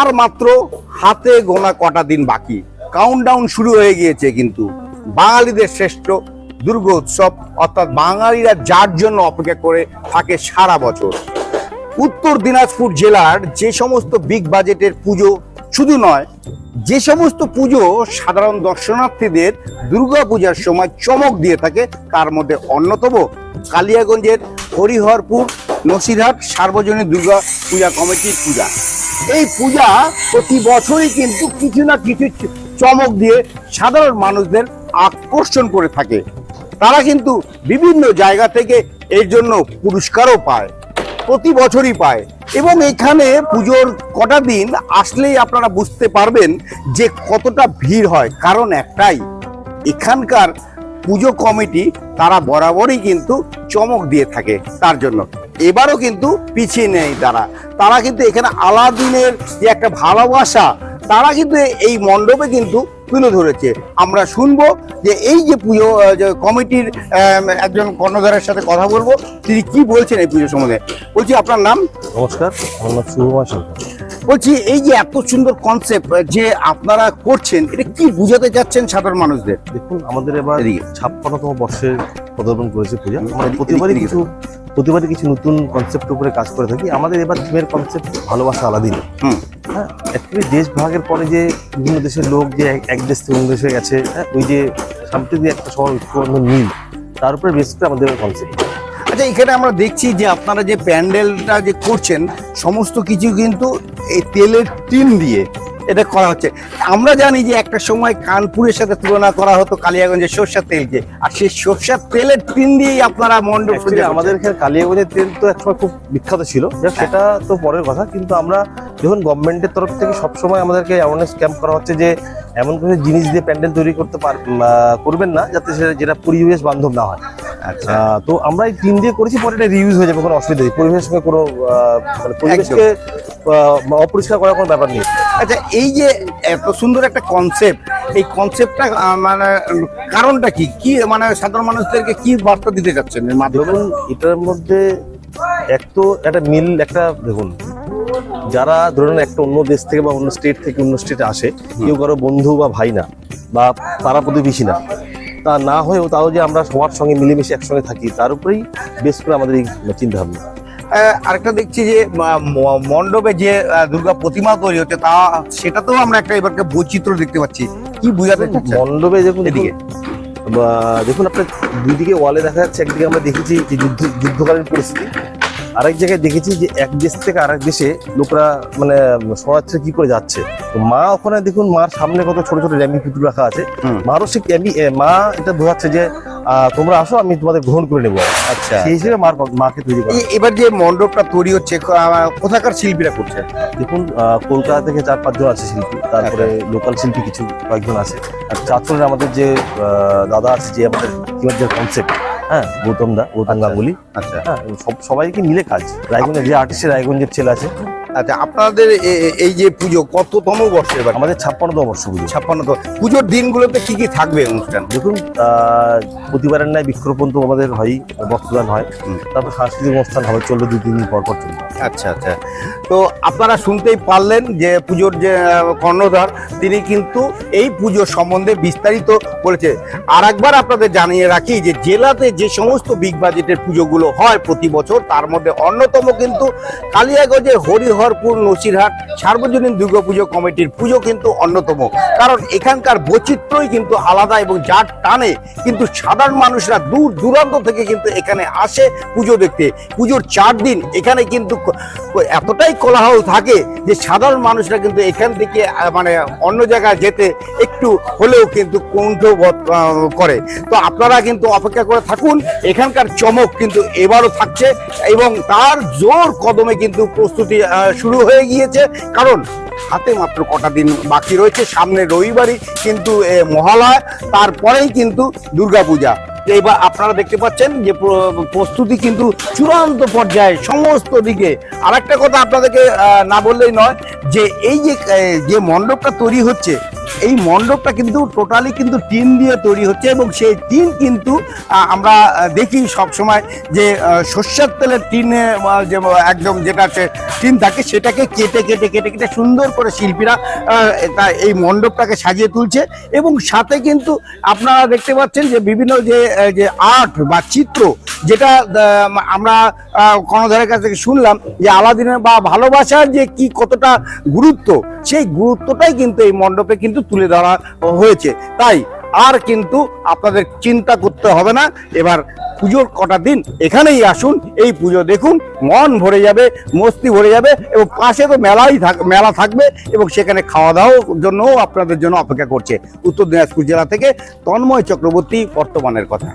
আর মাত্র হাতে গোনা কটা দিন বাকি। কাউন্টডাউন শুরু হয়ে গিয়েছে কিন্তু। বাঙালিদের শ্রেষ্ঠ দুর্গোৎসব অর্থাৎ বাঙালিরা যার জন্য অপেক্ষা করে থাকে সারা বছর। উত্তর দিনাজপুর জেলার যে সমস্ত বিগ বাজেটের পুজো শুধু নয়, যে সমস্ত পুজো সাধারণ দর্শনার্থীদের দুর্গা পূজার সময় চমক দিয়ে থাকে, তার মধ্যে অন্যতম কালিয়াগঞ্জের হরিহরপুর, নসিরহাট সার্বজনীন দুর্গা পূজা কমিটির পূজা। এই পূজা প্রতি বছরই কিন্তু কিছু না কিছু চমক দিয়ে সাধারণ মানুষদের আকর্ষণ করে থাকে। তারা কিন্তু বিভিন্ন জায়গা থেকে এর জন্য পুরস্কারও পায়, প্রতি বছরই পায়। এবং এখানে পুজোর কটা দিন আসলেই আপনারা বুঝতে পারবেন যে কতটা ভিড় হয়। কারণ একটাই, এখানকার পুজো কমিটি তারা বরাবরই কিন্তু চমক দিয়ে থাকে, তার জন্য। এবারও কিন্তু পিছিয়ে নেই তারা। তারা কিন্তু এখানে আলাদিনের যে একটা ভালোবাসা তারা কিন্তু এই মণ্ডপে কিন্তু তুলে ধরেছে। আমরা শুনব যে এই যে পুজো যে কমিটির একজন কর্ণধারের সাথে কথা বলব তিনি কি বলছেন এই পুজো সম্বন্ধে? বলছি আপনার নাম? নমস্কার আমার নাম শুভমা সরকার। বলছি এই যে এত সুন্দর কনসেপ্ট যে আপনারা করছেন এটা কি বুঝাতে চাচ্ছেন সাধারণ মানুষদের? দেখুন আমাদের এবার ছাপ্পান্নতম বর্ষে পদার্পণ করেছে পূজা। প্রতিবারই কিছু প্রতিবারই কিছু নতুন কনসেপ্ট উপরে কাজ করে থাকি। আমাদের এবার থিমের কনসেপ্ট ভালোবাসা আলাদিন হ্যাঁ অ্যাকচুয়ালি দেশ ভাগের পরে যে বিভিন্ন দেশের লোক যে এক- দেশ থেকে অন্য দেশে গেছে হ্যাঁ ওই যে সাম্প্রতিক একটা সবার ঐক্যবন্ধন মিল তার উপরে বেশ করে আমাদের কনসেপ্ট আচ্ছা এখানে আমরা দেখছি যে আপনারা যে প্যান্ডেলটা যে করছেন সমস্ত কিছু কিন্তু এই তেলের টিন দিয়ে এটা করা হচ্ছে। আমরা জানি যে একটা সময় কানপুরের সাথে তুলনা করা হতো কালিয়াগঞ্জের সর্ষার তেলকে আর সেই সর্ষার তেলের টিন দিয়েই আপনারা মন্ডপ আমাদের এখানে কালিয়াগঞ্জের তেল তো একসময় খুব বিখ্যাত ছিল। সেটা তো পরের কথা। কিন্তু আমরা যখন গভর্নমেন্টের তরফ থেকে সবসময় আমাদেরকে অ্যাওয়ারনেস ক্যাম্প করা হচ্ছে যে এমন কোনো জিনিস দিয়ে প্যান্ডেল তৈরি করতে পার করবেন না যাতে সেটা যেটা পরিবেশ বান্ধব না হয়। আচ্ছা। তো আমরা এই টিন দিয়ে করেছি পরে এটা রিউজ হয়ে যাবে কোনো অসুবিধা নেই। পরিবেশের সঙ্গে কোনো মানে পরিবেশকে অপরিষ্কার করার কোনো ব্যাপার নেই। আচ্ছা এই যে এত সুন্দর একটা কনসেপ্ট এই কনসেপ্টটা মানে কারণটা কি? কি মানে সাধারণ মানুষদেরকে কি বার্তা দিতে চাচ্ছেন দেখুন এটার মধ্যে এক তো একটা মিল একটা দেখুন যারা ধরুন একটা অন্য দেশ থেকে বা অন্য স্টেট থেকে অন্য স্টেটে আসে কেউ কারও বন্ধু বা ভাই না বা পাড়া প্রতিবেশী না তা না হয়েও তাও যে আমরা সবার সঙ্গে মিলেমিশে একসঙ্গে থাকি তার উপরেই বেশ করে আমাদের এই চিন্তা ভাবনা আহ, আরেকটা দেখছি যে মণ্ডপে যে দুর্গা প্রতিমা তৈরি হচ্ছে তা সেটাতেও আমরা একটা এবারকে বৈচিত্র্য দেখতে পাচ্ছি। কি বুঝাতে মণ্ডপে দেখুন এদিকে। দেখুন আপনার দুদিকে ওয়ালে দেখা যাচ্ছে একদিকে আমরা দেখেছি যে যুদ্ধ যুদ্ধকালীন পরিস্থিতি। আরেক জায়গায় দেখেছি যে এক দেশ থেকে আরেক দেশে লোকরা মানে শরণার্থী কি করে যাচ্ছে। তো মা ওখানে দেখুন মার সামনে কত ছোট ছোট র্যামি পুতুল রাখা আছে। মারও সে মা এটা বোঝাচ্ছে যে তোমরা আসো আমি তোমাদের গ্রহণ করে নেব। আচ্ছা। সেই হিসেবে মার মাকে তৈরি করা। এবার যে মণ্ডপটা তৈরি হচ্ছে কোথাকার শিল্পীরা করছে? দেখুন কলকাতা থেকে চার পাঁচজন আছে শিল্পী তারপরে লোকাল শিল্পী কিছু কয়েকজন আছে। আর চাঁচলের আমাদের যে দাদা আছে যে আমাদের যে কনসেপ্ট হ্যাঁ গৌতম দা গৌতম গাঙ্গুলি। আচ্ছা হ্যাঁ সব সবাইকে মিলে কাজ। রায়গঞ্জের যে আর্টিস্টের রায়গঞ্জের ছেলে আছে। আচ্ছা আপনাদের এই যে পুজো কততম বর্ষ এবার আমাদের ছাপ্পান্নতম বর্ষ পুজো। ছাপ্পান্নত পুজোর দিনগুলোতে কি কি থাকবে অনুষ্ঠান? দেখুন প্রতিবারের ন্যায় বৃক্ষরোপণ তো আমাদের হয়ই বস্ত্রদান হয়। তারপর সাংস্কৃতিক অনুষ্ঠান হবে চলবে দুই তিন দিন পর পর চলবে। আচ্ছা আচ্ছা। তো আপনারা শুনতেই পারলেন যে পুজোর যে কর্ণধার তিনি কিন্তু এই পুজো সম্বন্ধে বিস্তারিত বলেছে। আর একবার আপনাদের জানিয়ে রাখি যে জেলাতে যে সমস্ত বিগ বাজেটের পুজোগুলো হয় প্রতি বছর তার মধ্যে অন্যতম কিন্তু কালিয়াগঞ্জের হরিহরপুর নসিরহাট সার্বজনীন দুর্গাপুজো কমিটির পুজো কিন্তু অন্যতম। কারণ এখানকার বৈচিত্র্যই কিন্তু আলাদা এবং যার টানে কিন্তু সাধারণ মানুষরা দূর দূরান্ত থেকে কিন্তু এখানে আসে পুজো দেখতে। পুজোর চার দিন এখানে কিন্তু এতটাই কোলাহল থাকে যে সাধারণ মানুষরা কিন্তু এখান থেকে মানে অন্য জায়গায় যেতে একটু হলেও কিন্তু কুণ্ঠ বোধ, আহ, করে। তো আপনারা কিন্তু অপেক্ষা করে থাকুন এখানকার চমক কিন্তু এবারও থাকছে এবং তার জোর কদমে কিন্তু প্রস্তুতি শুরু হয়ে গিয়েছে। কারণ হাতে মাত্র কটা দিন বাকি রয়েছে, সামনে রবিবারই কিন্তু মহালয়া, তারপরেই কিন্তু দুর্গাপূজা। এবার আপনারা দেখতে পাচ্ছেন যে প্রস্তুতি কিন্তু চূড়ান্ত পর্যায়ে সমস্ত দিকে। আর একটা কথা আপনাদেরকে না বললেই নয় যে এই যে মণ্ডপটা তৈরি হচ্ছে এই মণ্ডপটা কিন্তু টোটালি কিন্তু টিন দিয়ে তৈরি হচ্ছে এবং সেই টিন কিন্তু আমরা দেখি সব সময় যে সর্ষের তেলের টিনে যে, একদম যেটা টিন থাকে সেটাকে কেটে কেটে কেটে কেটে সুন্দর করে শিল্পীরা এই মণ্ডপটাকে সাজিয়ে তুলছে এবং সাথে কিন্তু আপনারা দেখতে পাচ্ছেন যে বিভিন্ন যে যে আর্ট বা চিত্র যেটা আমরা কর্ণধারের কাছ থেকে শুনলাম যে আলাদিনের বা ভালোবাসার যে কি কতটা গুরুত্ব, সেই গুরুত্বটাই কিন্তু এই মণ্ডপে কিন্তু তুলে ধরা হয়েছে। তাই আর কিন্তু আপনাদের চিন্তা করতে হবে না। এবার পুজোর কটা দিন এখানেই আসুন, এই পুজো দেখুন, মন ভরে যাবে, মস্তি ভরে যাবে এবং পাশে তো মেলাই থাক, মেলা থাকবে এবং সেখানে খাওয়া দাওয়ার জন্যও আপনাদের জন্য অপেক্ষা করছে। উত্তর দিনাজপুর জেলা থেকে তন্ময় চক্রবর্তী বর্তমানের কথা।